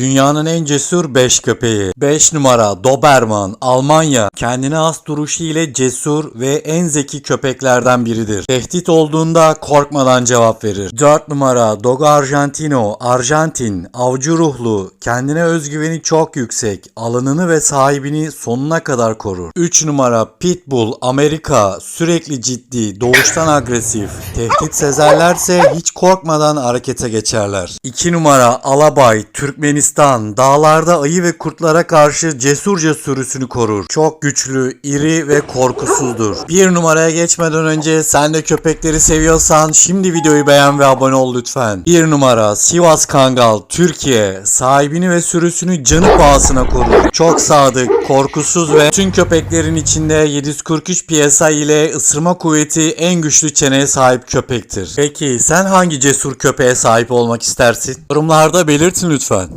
Dünyanın en cesur 5 köpeği. 5 numara Doberman, Almanya. Kendine has duruşu ile cesur ve en zeki köpeklerden biridir. Tehdit olduğunda korkmadan cevap verir. 4 numara Dogo Argentino, Arjantin. Avcı ruhlu, kendine özgüveni çok yüksek. Alanını ve sahibini sonuna kadar korur. 3 numara Pitbull, Amerika. Sürekli ciddi, doğuştan agresif. Tehdit sezerlerse hiç korkmadan harekete geçerler. 2 numara Alabay, Türkmenistan. Dağlarda ayı ve kurtlara karşı cesurca sürüsünü korur. Çok güçlü, iri ve korkusuzdur. 1 numaraya geçmeden önce sen de köpekleri seviyorsan şimdi videoyu beğen ve abone ol lütfen. 1 numara Sivas Kangal, Türkiye. Sahibini ve sürüsünü canı pahasına korur. Çok sadık, korkusuz ve tüm köpeklerin içinde 743 PSI ile ısırma kuvveti en güçlü çeneye sahip köpektir. Peki sen hangi cesur köpeğe sahip olmak istersin? Yorumlarda belirtin lütfen.